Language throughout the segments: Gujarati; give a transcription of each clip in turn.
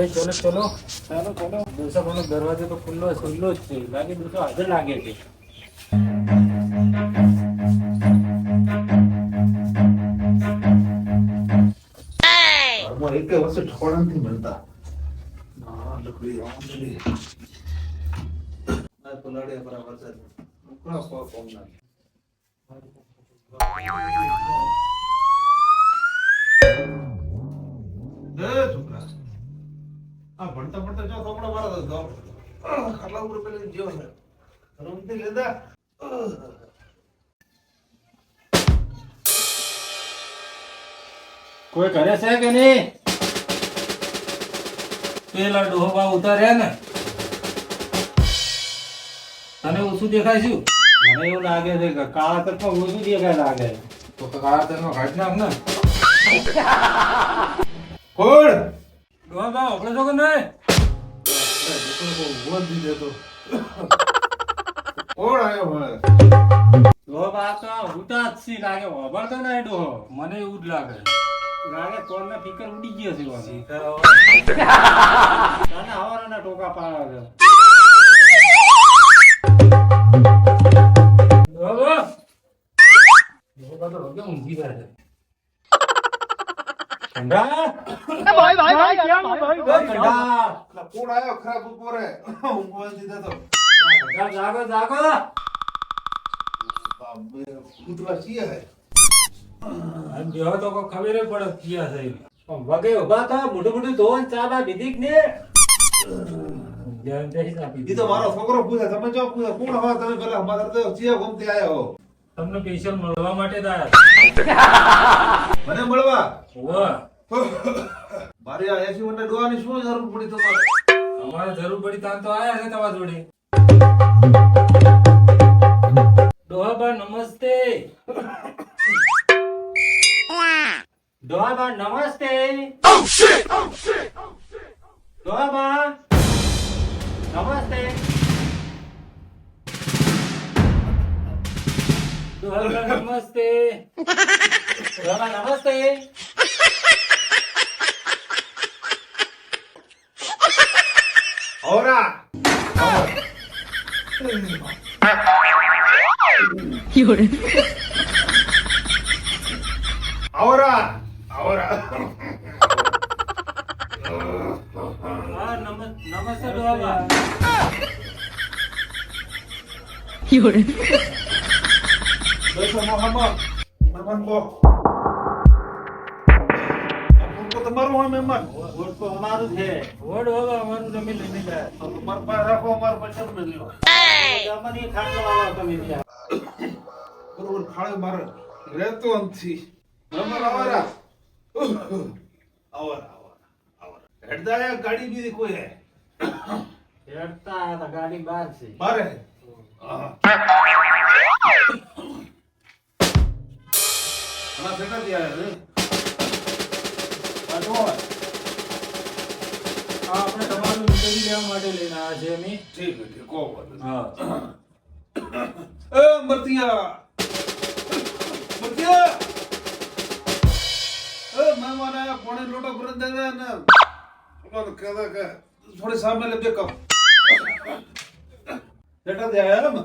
ભાઈ ચલો ચલો ચાલો ચલો દોસાભાઈનો દરવાજો તો ખુલ્લો ખુલ્લો જ છે લાગે દોસો હાજર લાગે છે એક વસ્તુ નથી મળતા બરાબર છે. ઉકળા સો કોમ ના. છોકરા. આ ભણતા ભણતા જો થોપડા મારા આહ, ખાટલા ઉપર પેલી જેવો છે. રમતી લેતા કોઈ કરે છે કે નહીં? પેલા ડોહવા ઉતાર્યા ને. તને ઓછું દેખાય છું મને એવું લાગે છે કે કાળા તત્વ ઓછું દેખાય લાગે. તો કાળા તત્વ કાઢી નાખ ને. કોણ? ડોહા બા આપણે છો કે નહીં ઊભો જ નહીં દેતો. કોણ આયો ભાઈ ડોહા બા તો ઉતા જ સી લાગે વાપરતો નહીં ડોહો મને એવું જ લાગે. લાગે કોણ ફિકર ઉડી ગયો છે મને. તને હવારના ટોકા પાડે છે. ડોહા બા. ડોહા બા તો વગે ઊંઘી ગયા છે ઠંડા ઠંડા એટલે કોણ આયો ખરાબ બપોરે ઊંઘવા નથી દેતો ઠંડા જાગો જાગો બાપરે, કૂતરા છીએ હે આમ જેવો તો કોઈ ખબર પડે ક્યાં છે આમ વગે ઊભા થા મોટું મોટું ધોન ચા બા પીધી કે ને. ઈ તો મારો છોકરો પૂછે તમે જો પૂછે કોણ હો તમે પેલા અમારે તો છીએ ગમતી આયો હો તમને સ્પેશિયલ મળવા માટે જ આયા મને મળવા હોવે. મારી શું જરૂર જરૂર પડી તાન જોડે. ડોહાબા નમસ્તે. નમસ્તે. ડોહાબા નમસ્તે. નમસ્તે. ડોહાબા નમસ્તે. ઓરા આવરા આવરા હા નમ- નમસ્તે ડોહાબા બેસો મોહમ્મદ મહેમાન કો આ તમારું હોય મહેમાન વોટ તો અમારું છે. વોટ હવે અમારું જમીન લઈને જાય તમારા પાસે રાખો અમારા પાસે ન લ્યો અમારી ખાટલો વાળો તમે ત્યાં. બરોબર ખાડે મારે રહેતો નથી. મહેમાન આવરા આવરા આવરા આવરા હેડતા ગાડી બીજી કોઈ હે? હેડતા ગાડી બહાર છે. મારે? હા. છે આ જો આ આપણે તમારું ઇન્ટરવ્યુ લેવા માટે લઈને આવ્યા છે અમે. ઠીક ઠીક કો હા. એ મરતિયા. મરતિયા. એ મહેમાન પોણે લોટો ભરી દેવા ને ઓલો કહેતા કે થોડી સામે કપ દે આયા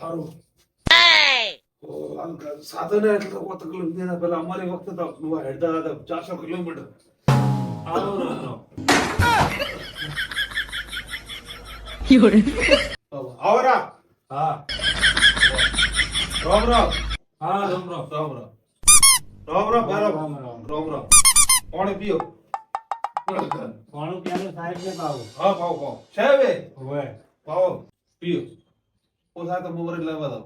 હારું. સાધન એટલે કોઈ તકલીફ નહીં. પેલા અમારી વખતે તો હેડતા હતા ચારસો કિલોમીટર. આવરા હા. રામ રામ. હા. જમરો રામ રામ રામ. રામ રામ રામ રામ. રામ રામ. પાણી પીઓ. પાણું પ્યાનું સાહેબ ને પાવું હા પાવ પાવ છે બે હોવે. પાવ પીઓ. ઓછા તો મોરે લેવા દો.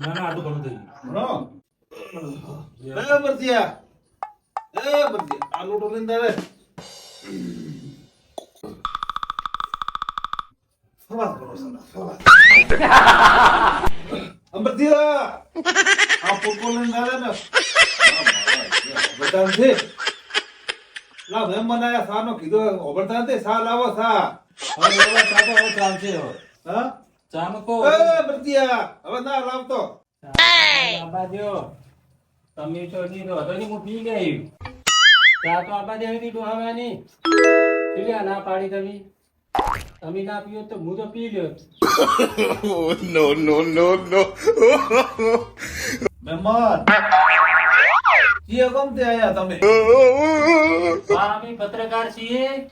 ના ના આટલું ઘણું થઈ નો એ બરતિયા એ બરતિયા આ. લોટો લઈને દે સવાસ કરો સવાસ સવાસ આ. પોકો લઈને દે ને. બતાન છે. લા મેં મનાયા સાનો કીધું ઓબરતા તે સા લાવો સા હવે તો ચાલશે હવે. હા? ચા એ બરતિયા હવે ના લાવતો. બાબા દ્યો. તમે તો તો હું પી ગઈ. ચા તો હતી ડોહાવાની ના પાડી તમે. તમે ના પીઓ તો હું તો પી લ્યો. નો no, no, no, no. મહેમાન જી ગમતે આયા તમે? હા અમે પત્રકાર છીએ.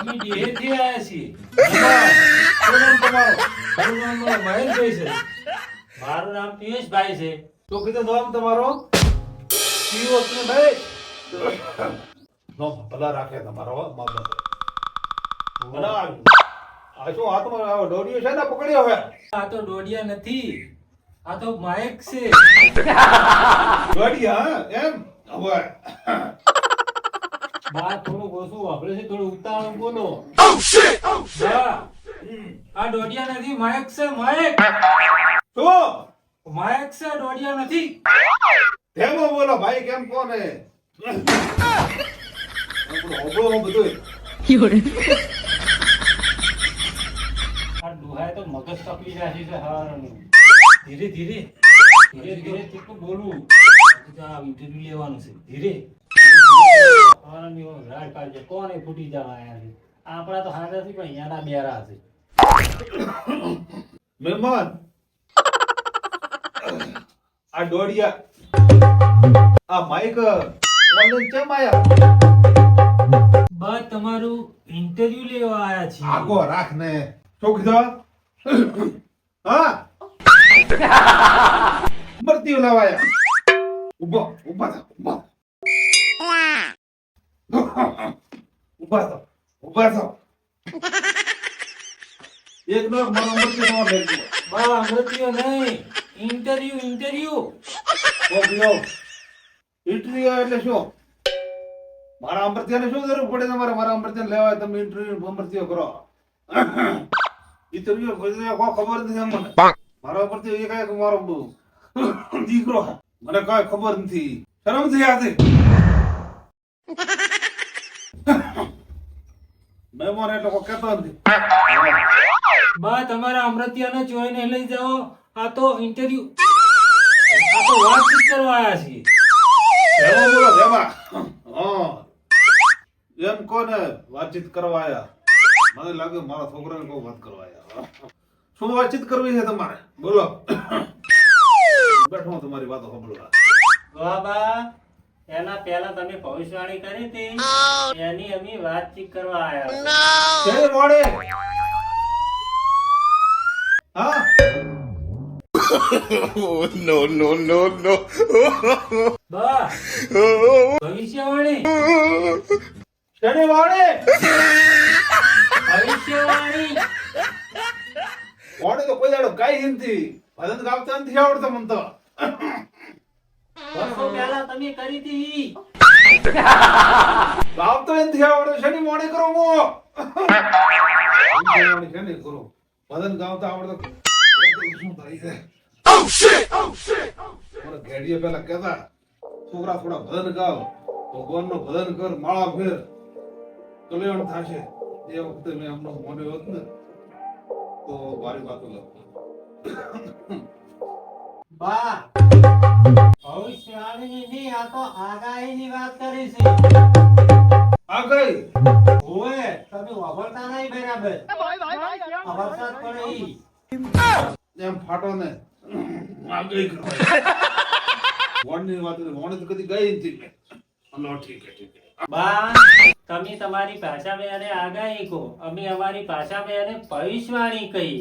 અમે ડેહેથી આવ્યા છીએ. મહેમાન, શું નામ તમારું નામ મહેશભાઈ છે. મારું નામ પિયુષભાઈ છે. શું કીધું નામ તમારો? પિયુષભાઈ નામ ભલા રાખે તમારો હો, મા બાપ. આ શું હાથમાં આ દોરીઓ છે ને પકડ્યો હવે. આ તો દોડિયા નથી. આ તો માયક છે. દોરીયા હા? એમ? હવે. બા થોડું ઓછું વાપરે છે થોડું ઉતાવળ બોલો આ દોડિયા નથી માયક છે માયક. શું માયક છે દોડિયા નથી. ધેમો બોલો ભાઈ કેમ કોને? ઓબળો બધું આ ડોહાએ તો મગજ તકલી રાખી છે હારાનું. ધીરે ધીરે. ધીરે ધીરે આ ઇન્ટરવ્યુ લેવાનું છે. ધીરે હારાની ઓર રાડ કાઢજે કોને ફૂટી જવાયા છે આપણા તો હારા છે પણ અહીંયાના બેરા છે. મહેમાન. આ દોડિયા. આ માઈક ઓનલાઈન કેમ આયા? બા તમારું ઇન્ટરવ્યુ લેવા આયા છે આગો રાખ ને. ચોકીદાર હા? મરતી લાવાયા ઊભો ઊભા થા ઊભા ઊભા થા ઊભા થા એક નો મારો મરતી તમારો ભેગો બા અમૃતિયો નહીં. ઇન્ટરવ્યુ ઇન્ટરવ્યુ ઓગયો ઇન્ટરવ્યુ એટલે શું? મારા અમરત્યાને શું જરૂર પડે તમારે? મારા અમરત્યાને લેવાય તમે ઇન્ટરવ્યુ અમરત્યો કરો. ઇન્ટરવ્યુ કોઈ ખબર નથી મને મારા અમરત્યો એ કાંઈક મારો દીકરો મને કાંઈ ખબર નથી. શરમ થઈ આથી મહેમાન એટલે કોઈ કહેતો નથી. બા તમારા અમૃતિયાને જોઈને લઈ જાઓ. આ તો ઇન્ટરવ્યુ આ તો વાતચીત કરવા આયા છીએ. ભેમા બોલો ભેમા હા. એમ કોને વાતચીત કરવા આયા? મને લાગે મારા છોકરાને કોઈ વાત કરવા આયા. શું વાતચીત કરવી છે તમારે? બોલો. બેઠો તમારી વાતો સાંભળવા. બાબા એના પહેલા તમે ભવિષ્યવાણી કરી હતી? એની અમે વાતચીત કરવા આવ્યા છે મોડે. ભવિષ્યવાણી. શેની વાડે ભવિષ્યવાણી. મોડે તો કોઈ દાડો કાંઈ નથી. ભજન ગાવતા નથી આવડતો મને તો. વર્ષો પહેલા તમે કરી હતી. મોડે કરો મો કરો? શું મને ઘેડીએ પેલા કહેતા છોકરા થોડા ભજન ગાવ. ભગવાનનો ભજન કર માળા ફેર. કલ્યાણ થશે. એ વખતે મેં એમનો મોડ્યો હોત ને તો મારી વાતો લખતો. બા ભવિષ્યવાણી નહીં આ તો આગાહીની વાત કરી છે. આ ઓએ તમે વાપરતા નહીં બરાબર. વરસાદ પડે ઈ. એમ ફાટો ને આ ગઈ વોણની વાત નથી. તો કદી ગઈ નથી મેં. હલો, ઠીક છે, ઠીક બા તમે તમારી ભાષામાં એને આગાહી કહો. અમે અમારી ભાષામાં અને ભવિષ્યવાણી કહી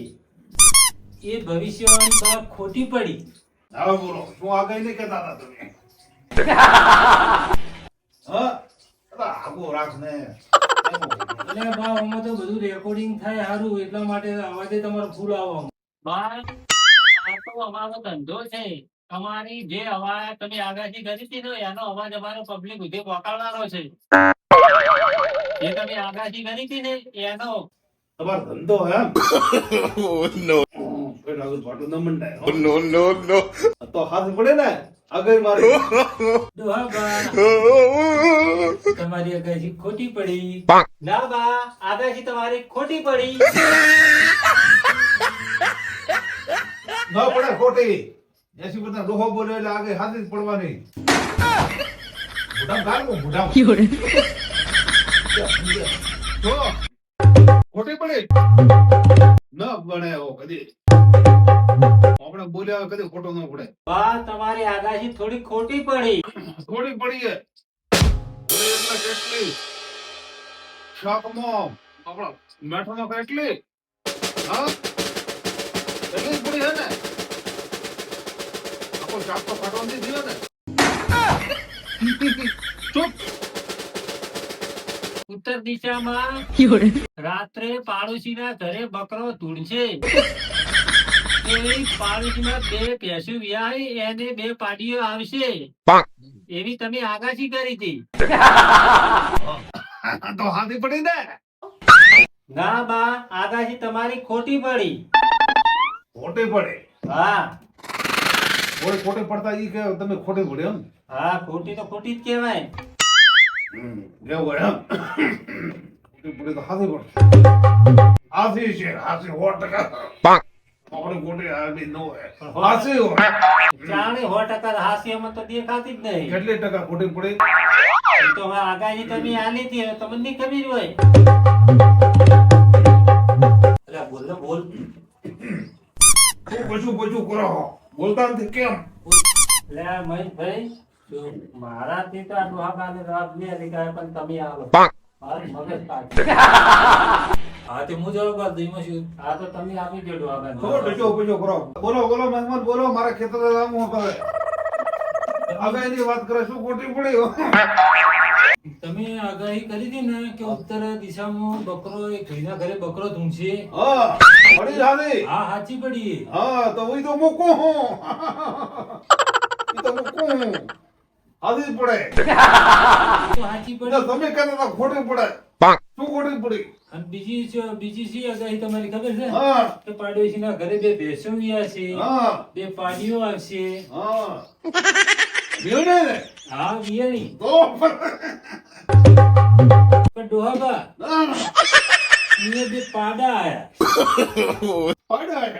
એ ભવિષ્યવાણી ખોટી પડી. હવે બોલો શું આગળ નહીં કહેતા હતા તમે. રેકોર્ડિંગ થાય સારું એટલા માટે અવાજે તમારો ફૂલ આવો બા આ તો અમારો ધંધો છે. તમારી જે અવાજ તમે આગાહી કરી હતી ને એનો અવાજ અમારો પબ્લિક સુધી પહોંચાડવાનો છે. જે તમે આગાહી કરી હતી ને એનો. તમારો ધંધો એમ? આગળ ફાટો ન મંડાય no, no, no. તો હાથ પડે ને આગળ મારી. તમારી આગાહી ખોટી પડી. ના બા આગાહી તમારી ખોટી પડી. ન પડે ખોટી. એસી બધા ડોહો બોલ્યો એટલે આગળ હાથી પડવાની. મોઢામાં ગાળવો, મોઢામાં. ખોટી પડી. ન બને કદી. આપણે બોલ્યા કદી ખોટો ન પડે. બા તમારી આગાહી થોડી ખોટી પડી. થોડી પડી છે. એટલે કેટલી? શાકમાં આપણા મેઠામાં કેટલી હા? એટલી જ પડી છે ને? આખો શાક તો કાઢવા નથી થયો ને. ચૂપ. ઉત્તર દિશામાં રાત્રે પાડોશીના ઘરે બકરો ધૂળશે. એવી પાડોશીમાં બે ભેંસુ વિયાઈ એને બે પાડીઓ આવશે. એવી તમે આગાશી કરી હતી. તો હાથી પડી ને. ના બા આગાશી તમારી ખોટી પડી. ખોટી પડે? હા. કોઈ ખોટી પડતા ઈ કે તમે ખોટી પડે એમ? હા ખોટી તો ખોટી જ કહેવાય. હમ, એમ? ખોટી પડે તો હાથી પડે હાથી છે હાથી સો ટકા. આપણે ન હોય. જાણે સો ટકા હાસ્યમાં તો દેખાતી જ નહીં. કેટલી ટકા ખોટી પડી? તો આગાહી તમે આલી હતી તમને ખબર હોય. અલા, બોલ. ને બોલ પછું પછું કરો બોલતા નથી કેમ? લે મહેશભાઈ મારાથી તો આ ડોહાબાને રાત બે લીધા પણ તમે આવો મગજ કાઢ હા તે હું જવાબ આપ દઉં એમાં શું? આ તો તમે આપી દો ડોહાબાને થોડો પછો ઉપજો કરો બોલો બોલો મહેમાન બોલો મારા ખેતર લાવું હું કરે હવે એની વાત કરે શું ખોટી પડી તમે આગાહી કરી હતી ને કે ઉત્તર દિશામાં બકરો એક ભાઈના ઘરે બકરો ધૂમશે હા પડી હાથી હા સાચી પડી હા તો હું તો મૂકું હું. તો મૂકું હું. આવી પડે. સાચી એટલે તમે કહેતા હતા ખોટી પડે. શું ખોટી પડી. અને બીજી છે- બીજી શી આગાહી તમારી ખબર છે? હા. કે પાડોશીના ઘરે બે ભેંસો વિયા છે હા. બે પાડીઓ આવશે. હા. મેળે હા વિયાણી તો પણ ડોહાબા હા, બે પાડા આયા. પાડ્યા છે.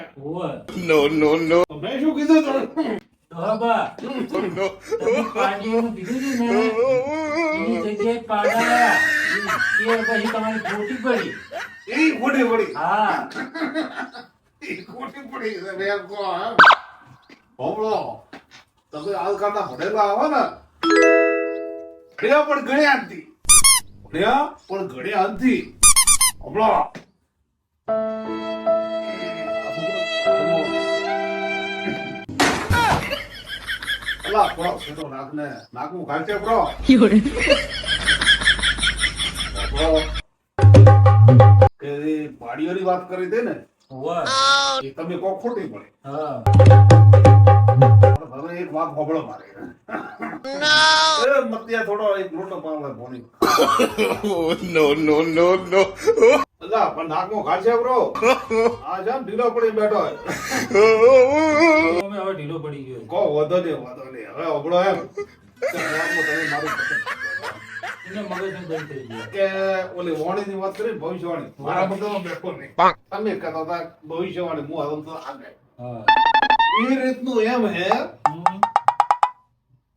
નો no, no, મેં શું કીધું તને no. તમે પાડીઓનું કીધું હતું ને એની જગ્યાએ પાડા એ આગાહી તમારી ખોટી પડી. ઈ ખોટી પડી. હા. ઈ ખોટી પડી છે મેં કહો એમ. હોમળો તમે આજકાલના ભણેલા આવો ને ભણ્યા પણ નથી ભણ્યા પણ ગણ્યા નથી હોમળો નાક ને કે. પાડીઓની વાત કરી દે ને હોવે. એ તમે કહો ખોટી પડે. હવે એક વાત હોબળો મારે. મત્યા મતિયા થોડો એક લોટો પાવડે ભોણી Oh, no, no, no, no. અલા પણ નાકમાં ખાશે બ્રો. આ જામ ઢીલો પડી બેઠો અમે હવે ઢીલો પડી ગયો કહો વધો ને વધો ને હવે ઓગળો એમ. કે તમે મારું કે ભવિષ્યવાણી.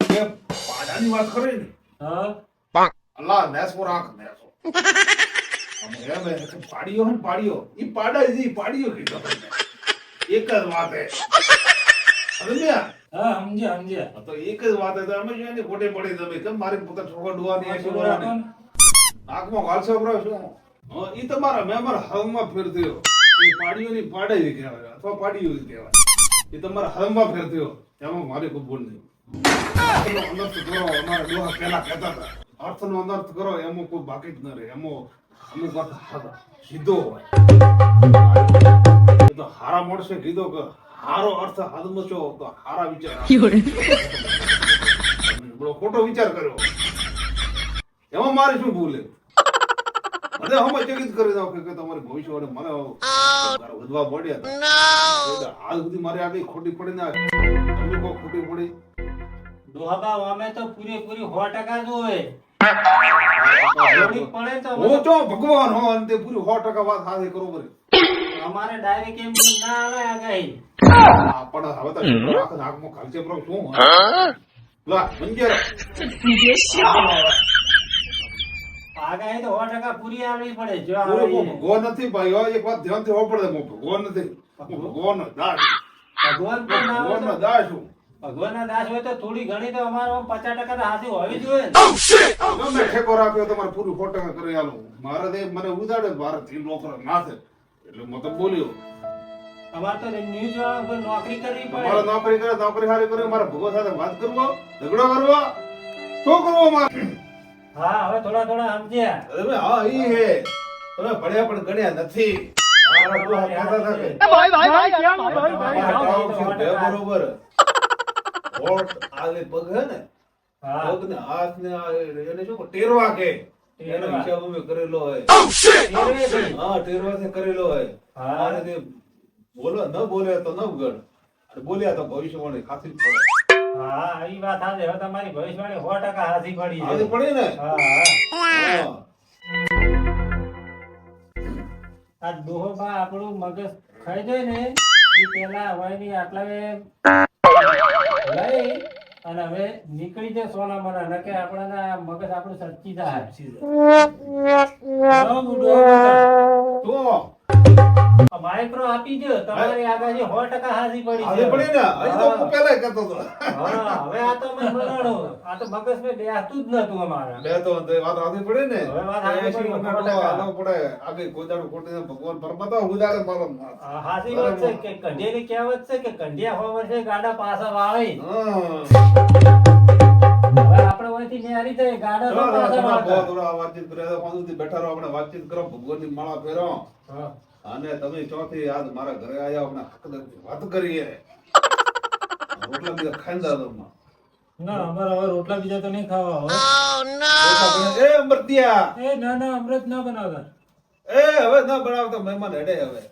કે વાત કરી ને? હા. અલ્લાહ નેસો રાખ નેસો એમ હે ને ઈ પાડા ઈ પાડ્યો કીધો. એક જ વાત હે. સમજ્યા? હા સમજ્યા સમજ્યા. તો એક જ વાત હે. તો અમે શું ખોટે પડી તમે? કેમ મારી પોતા છોકરા ડુવાની આ આ છોકરો છોકરાને રાખો ને. નાકમાં ઘાલશો બરો શું હા, ઈ તમારા મેં મારા ફેરત્યો એ પાડીઓની પાડે જ કહેવાય. અથવા પાડીઓ જ કહેવાય. એ તમારા હવામાં ફેરત્યો એમાં મારે કોઈ ભૂલ નહીં. અનર્થ કરો અમારા ડોહા પહેલા કહેતા હતા. અર્થનો અનર્થ કરો એમાં કોઈ બાકી જ ન રહે. એમાં અમુક અર્થ હારા સીધો હોય. તો હારા માણસે કીધો કે હારો અર્થ હાથમાં છો તો હારા વિચાર ખોટો વિચાર કર્યો. એમાં મારી શું ભૂલ મને હમ ચકિત કરી દો કે તમારી ભવિષ્યવાણી મને વધવા મળ્યા હાલ સુધી મારી આગળ ખોટી પડી ના ખોટી પડી. ડોહાબા અમે તો પૂરેપૂરી સો ટકા જોવે હું તો ભગવાન હો પૂરી સો ટકા વાત સાથે કરો બરી અમારે ડાયરેક્ટ એમ એમ ના આવે આગાહી આપણે હવે તો આખો નાકમાં ખાલચે પર શું લા, મંજર. આગાહી તો સો ટકા પૂરી આવવી પડે જો હું. ભગવાન નથી ભાઈ હો, એક વાત ધ્યાનથી હોભળ પડે હું ભગવાન નથી ભગવાન દાસ. ભગવાન પણ ના હોય ભગવાનનો તો- દાસ છું. ભગવાનના દાસ હોય તો થોડી ઘણી તો અમારો પચાસ ટકા તો હાથી હોવી જોઈએ ને. ગમે ઠેકો રાખ્યો તમારે પૂરું ફોટો કરી આલું. મારે તે મને ઉદાડે મારે થી ના નાથે એટલે હું બોલ્યો. અમારે તો ન્યૂઝ વાળા કોઈ નોકરી કરવી મારે નોકરી કરે નોકરી સારી કરે મારે ભગવાન સાથે વાત કરવો ઝઘડો કરવો? શું કરવો મારે હા હવે થોડા થોડા સમજ્યા. અરે હા ઈ હે. તમે ભણ્યા પણ ગણ્યા નથી. મારા છે બરોબર. હોઠ, આ પગ હે ને હા. પગ ને હાથ ને એને શું ટેરવા કે. એનો હિસાબ અમે કરેલો હોય. હા ટેરવા થી કરેલો હોય. અને તે બોલો ન બોલે તો ન ગણ બોલ્યા તો ભવિષ્યવાણી ખાતરી પડે. હા ઈ વાત સાચી. હવે તમારી ભવિષ્યવાણી સો ટકા હાથી પડી છે. પડી ને? હા હા. હા. આ ડોહોબા આપણું મગજ ખાઈ જાય ને એ પેલા હવાઈની આટલા લઈ અને હવે નીકળી જાય સોના મના ન કે આપણને મગજ આપણું સચ્ચી જાય. તો માઇક્રો આપી દો તમારી આગાજી સો ટકા હાજી પડી ખાતરી પડી ને? હજી તો હું. પહેલા કહેતો હતો. હા હવે આ તો મેં બનાડો આ તો મગજ મે બેસતું જ નતું અમારા. બે તો વાત આવી પડી ને? હવે વાત આવી પડી. હાલવું પડે. આગે ગોદાડો કોટે ભગવાન પરમાતા ઉદારે મારો હાજી વાત છે કે કંઢિયાની કહેવત છે કે કંઢિયા હો છે ગાડા પાછા વાવે. હવે આપણે ઓયથી ન્યારી જાય ગાડા તો પાછા વાવતા. થોડા વાતચીત કરે તો પાંચ સુધી બેઠા રહો આપણે વાતચીત કરો ભગવાનની માળા ફેરો હા. અને તમે ચોથી આજ મારા ઘરે આવ્યા આપણે હક વાત કરીએ. રોટલા બીજા ખાઈ દાદો ના અમારે હવે રોટલા બીજા તો નહીં ખાવા હવે. એ અમરતિયા! એ ના ના અમૃત ના બનાવતા. એ હવે ના બનાવતા મહેમાન હેડે હવે.